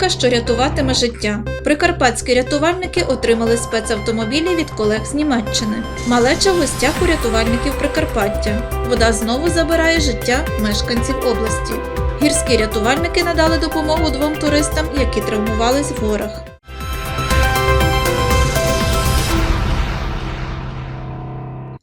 Техніка, що рятуватиме життя. Прикарпатські рятувальники отримали спецавтомобілі від колег з Німеччини. Малеча в гостях у рятувальників Прикарпаття. Вода знову забирає життя мешканців області. Гірські рятувальники надали допомогу двом туристам, які травмувались в горах.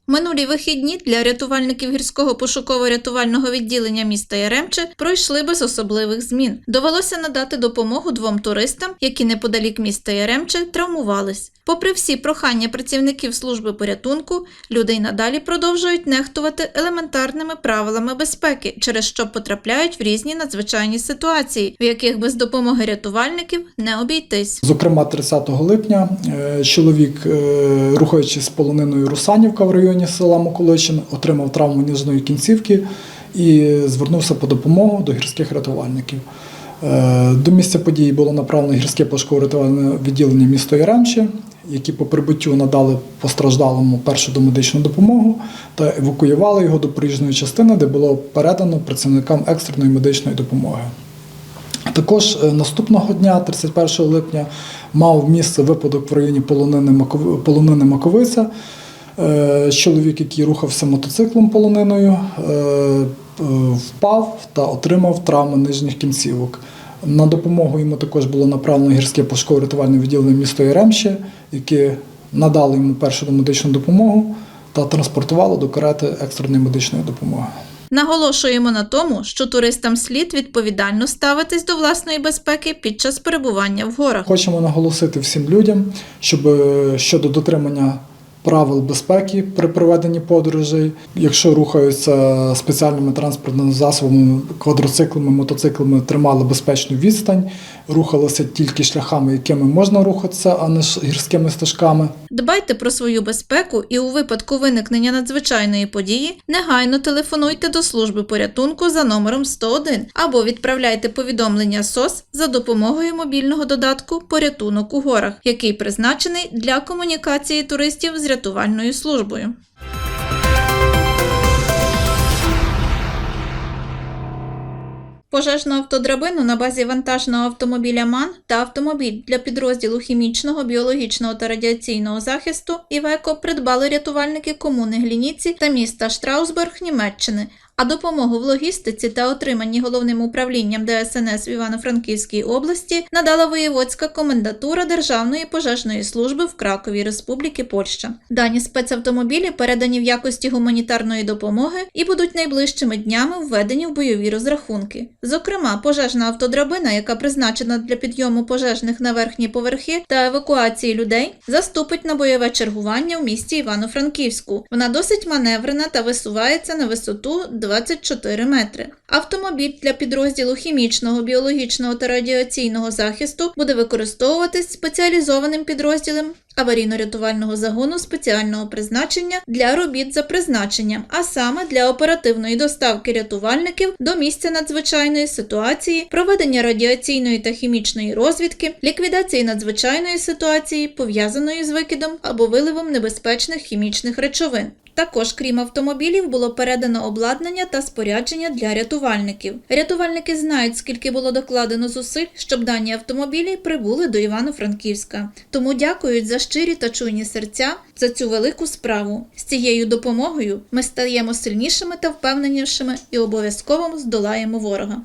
Минулі вихідні для рятувальників гірського пошуково-рятувального відділення міста Яремче пройшли без особливих змін. Довелося надати допомогу двом туристам, які неподалік міста Яремче травмувались. Попри всі прохання працівників служби порятунку, люди й надалі продовжують нехтувати елементарними правилами безпеки, через що потрапляють в різні надзвичайні ситуації, в яких без допомоги рятувальників не обійтись. Зокрема, 30 липня е, чоловік, е, рухаючись з полониною Русанівка в районі села Миколичин, отримав травму ніжної кінцівки і звернувся по допомогу до гірських рятувальників. Е, До місця події було направлено гірське пошуково-рятувальне відділення міста Яремче, які по прибуттю надали постраждалому першу домедичну допомогу та евакуювали його до проїжджої частини, де було передано працівникам екстреної медичної допомоги. Також е, наступного дня, 31 липня, мав місце випадок в районі полонини Маковиця. Е, Чоловік, який рухався мотоциклом полониною, е, е, впав та отримав травми нижніх кінцівок. На допомогу йому також було направлено гірське пошуково-рятувальне відділення міста Яремще, яке надало йому першу медичну допомогу та транспортувало до карети екстреної медичної допомоги. Наголошуємо на тому, що туристам слід відповідально ставитись до власної безпеки під час перебування в горах. Хочемо наголосити всім людям, щоб щодо дотримання правил безпеки при проведенні подорожей, якщо рухаються спеціальними транспортними засобами, квадроциклами, мотоциклами, тримали безпечну відстань, рухалися тільки шляхами, якими можна рухатися, а не гірськими стежками. Дбайте про свою безпеку і у випадку виникнення надзвичайної події негайно телефонуйте до служби порятунку за номером 101 або відправляйте повідомлення СОС за допомогою мобільного додатку Порятунок у горах, який призначений для комунікації туристів з рятувальною службою. Пожежну автодрабину на базі вантажного автомобіля МАН та автомобіль для підрозділу хімічного, біологічного та радіаційного захисту Івеко придбали рятувальники комуни Глініці та міста Штраусберг Німеччини. А допомогу в логістиці та отриманні головним управлінням ДСНС в Івано-Франківській області надала воєводська комендатура Державної пожежної служби в Кракові Республіки Польща. Дані спецавтомобілі передані в якості гуманітарної допомоги і будуть найближчими днями введені в бойові розрахунки. Зокрема, пожежна автодрабина, яка призначена для підйому пожежних на верхні поверхи та евакуації людей, заступить на бойове чергування в місті Івано-Франківську. Вона досить маневрена та висувається на висоту 24 метри. Автомобіль для підрозділу хімічного, біологічного та радіаційного захисту буде використовуватись спеціалізованим підрозділом аварійно-рятувального загону спеціального призначення для робіт за призначенням, а саме для оперативної доставки рятувальників до місця надзвичайної ситуації, проведення радіаційної та хімічної розвідки, ліквідації надзвичайної ситуації, пов'язаної з викидом або виливом небезпечних хімічних речовин. Також, крім автомобілів, було передано обладнання та спорядження для рятувальників. Рятувальники знають, скільки було докладено зусиль, щоб дані автомобілі прибули до Івано-Франківська. Тому дякують за щирі та чуйні серця за цю велику справу. З цією допомогою ми стаємо сильнішими та впевненішими і обов'язково здолаємо ворога.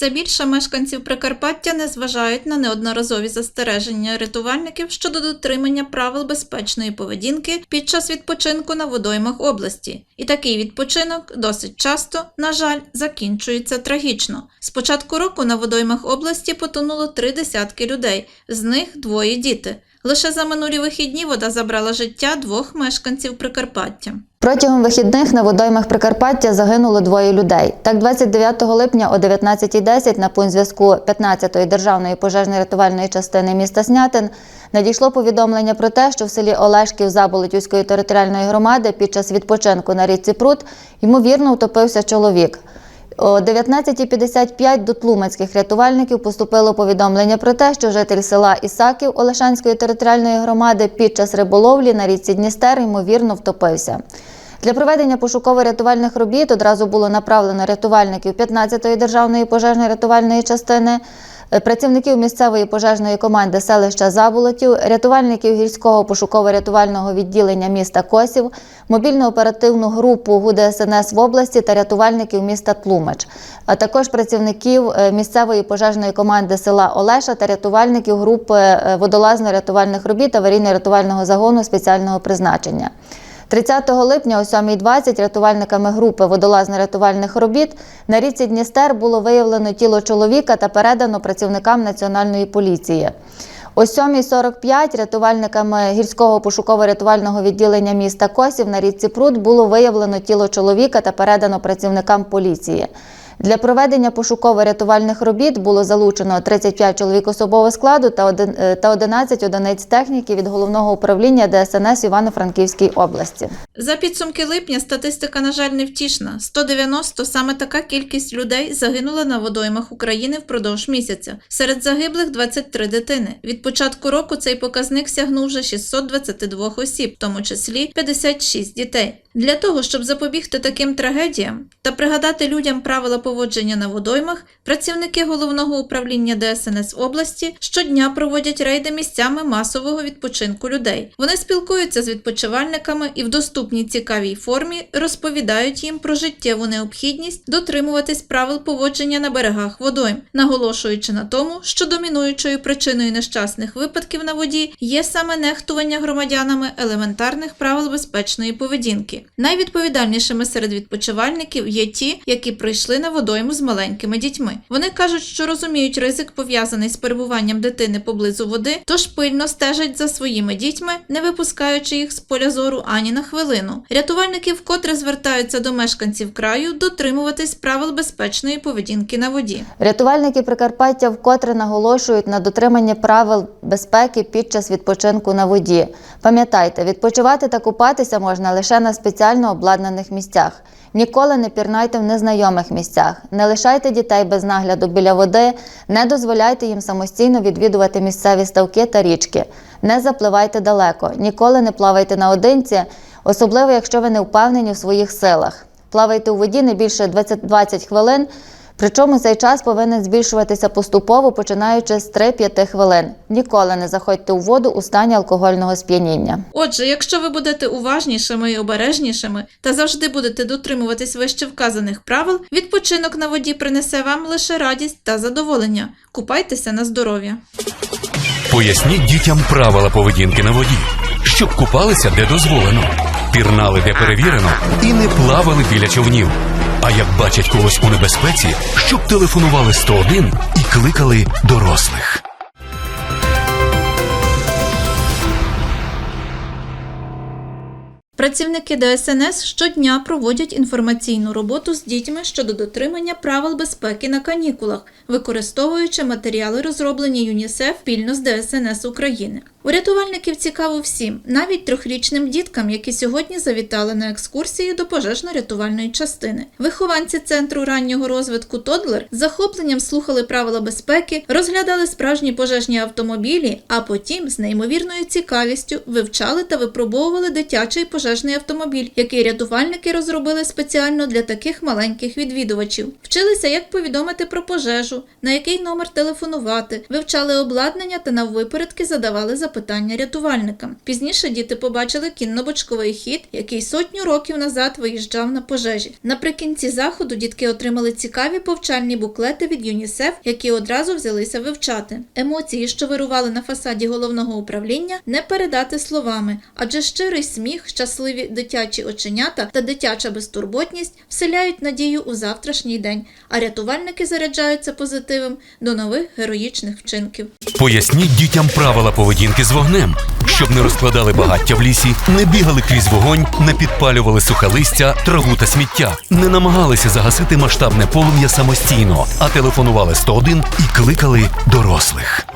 Все більше мешканців Прикарпаття не зважають на неодноразові застереження рятувальників щодо дотримання правил безпечної поведінки під час відпочинку на водоймах області. І такий відпочинок досить часто, на жаль, закінчується трагічно. З початку року на водоймах області потонуло три десятки людей, з них двоє діти. Лише за минулі вихідні вода забрала життя двох мешканців Прикарпаття. Протягом вихідних на водоймах Прикарпаття загинуло двоє людей. Так, 29 липня о 19.10 на пункт зв'язку 15-ї державної пожежно-рятувальної частини міста Снятин надійшло повідомлення про те, що в селі Олешків Заболотівської територіальної громади під час відпочинку на річці Прут ймовірно утопився чоловік. О 19.55 до тлумацьких рятувальників поступило повідомлення про те, що житель села Ісаків Олешанської територіальної громади під час риболовлі на річці Дністер ймовірно втопився. Для проведення пошуково-рятувальних робіт одразу було направлено рятувальників 15-ї державної пожежно-рятувальної частини, працівників місцевої пожежної команди селища Заболотів, рятувальників гірського пошуково-рятувального відділення міста Косів, мобільну оперативну групу ГУДСНС в області та рятувальників міста Тлумач, а також працівників е, місцевої пожежної команди села Олеша та рятувальників групи е, водолазно-рятувальних робіт аварійно-рятувального загону спеціального призначення. 30 липня о 7.20 рятувальниками групи водолазно-рятувальних робіт на річці Дністер було виявлено тіло чоловіка та передано працівникам національної поліції. О 7.45 рятувальниками гірського пошуково-рятувального відділення міста Косів на річці Пруд було виявлено тіло чоловіка та передано працівникам поліції. Для проведення пошуково-рятувальних робіт було залучено 35 чоловік особового складу та один- е, 11 одиниць техніки від головного управління ДСНС Івано-Франківській області. За підсумки липня статистика, на жаль, невтішна. 190 – саме така кількість людей загинула на водоймах України впродовж місяця. Серед загиблих 23 дитини. Від початку року цей показник сягнув вже 622 осіб, в тому числі 56 дітей. Для того, щоб запобігти таким трагедіям та пригадати людям правила поводження на водоймах, працівники головного управління ДСНС області щодня проводять рейди місцями масового відпочинку людей. Вони спілкуються з відпочивальниками і в доступній цікавій формі розповідають їм про життєву необхідність дотримуватись правил поводження на берегах водойм, наголошуючи на тому, що домінуючою причиною нещасних випадків на воді є саме нехтування громадянами елементарних правил безпечної поведінки. Найвідповідальнішими серед відпочивальників є ті, які прийшли на водойму з маленькими дітьми. Вони кажуть, що розуміють ризик пов'язаний з перебуванням дитини поблизу води, тож пильно стежать за своїми дітьми, не випускаючи їх з поля зору ані на хвилину. Рятувальники вкотре звертаються до мешканців краю дотримуватись правил безпечної поведінки на воді. Рятувальники Прикарпаття вкотре наголошують на дотриманні правил безпеки під час відпочинку на воді. Пам'ятайте, відпочивати та купатися можна лише на спеціально обладнаних місцях. Ніколи не пірнайте в незнайомих місцях, не лишайте дітей без нагляду біля води, не дозволяйте їм самостійно відвідувати місцеві ставки та річки. Не запливайте далеко, ніколи не плавайте наодинці, особливо якщо ви не впевнені в своїх силах. Плавайте у воді не більше 20, 20 хвилин. Причому цей час повинен збільшуватися поступово, починаючи з 3-5 хвилин. Ніколи не заходьте у воду у стані алкогольного сп'яніння. Отже, якщо ви будете уважнішими і обережнішими та завжди будете дотримуватись вище вказаних правил, відпочинок на воді принесе вам лише радість та задоволення. Купайтеся на здоров'я. Поясніть дітям правила поведінки на воді, щоб купалися де дозволено, пірнали де перевірено і не плавали біля човнів. Як бачать когось у небезпеці, щоб телефонували 101 і кликали дорослих. Працівники ДСНС щодня проводять інформаційну роботу з дітьми щодо дотримання правил безпеки на канікулах, використовуючи матеріали, розроблені ЮНІСЕФ спільно з ДСНС України. У рятувальників цікаво всім, навіть трьохрічним діткам, які сьогодні завітали на екскурсію до пожежно-рятувальної частини. Вихованці центру раннього розвитку Тодлер з захопленням слухали правила безпеки, розглядали справжні пожежні автомобілі, а потім з неймовірною цікавістю вивчали та випробовували дитячий пожежний автомобіль, який рятувальники розробили спеціально для таких маленьких відвідувачів. Вчилися, як повідомити про пожежу, на який номер телефонувати, вивчали обладнання та наввипередки задавали запитання рятувальникам. Пізніше діти побачили кінно-бочковий хід, який сотню років назад виїжджав на пожежі. Наприкінці заходу дітки отримали цікаві повчальні буклети від ЮНІСЕФ, які одразу взялися вивчати. Емоції, що вирували на фасаді головного управління, не передати словами, адже щирий сміх, щасливі дитячі оченята та дитяча безтурботність вселяють надію у завтрашній день, а рятувальники заряджаються позитивом до нових героїчних вчинків. Поясніть дітям правила поведінки з вогнем, щоб не розкладали багаття в лісі, не бігали крізь вогонь, не підпалювали сухе листя, траву та сміття, не намагалися загасити масштабне полум'я самостійно, а телефонували 101 і кликали дорослих.